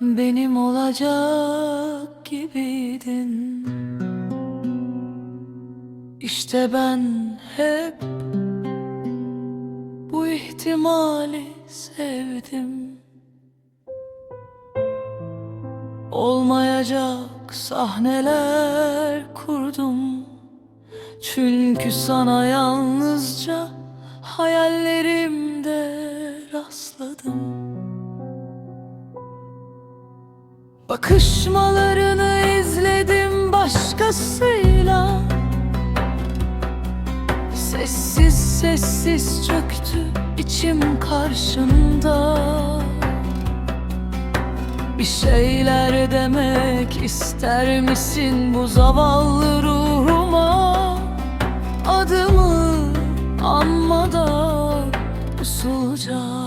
Benim olacak gibiydin. İşte ben hep bu ihtimali sevdim. Olmayacak sahneler kurdum. Çünkü sana yalnızca hayallerimde Bakışmalarını izledim başkasıyla. Sessiz sessiz çöktü içim karşında Bir şeyler demek ister misin bu zavallı ruhuma? Adımı anmadan usulca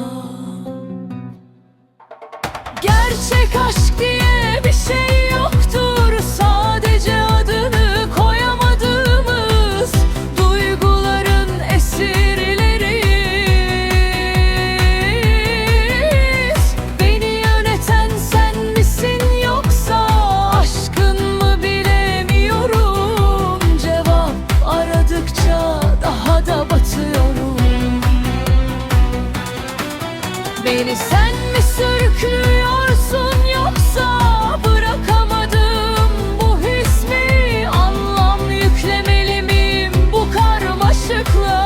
Beni. Sen mi sürüklüyorsun yoksa Bırakamadım bu his mi? Anlam yüklemeli miyim bu karmaşıkla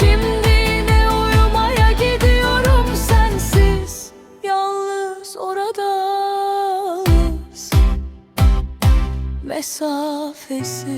Şimdi ne uyumaya gidiyorum sensiz Yalnız oradayız. Mesafesiz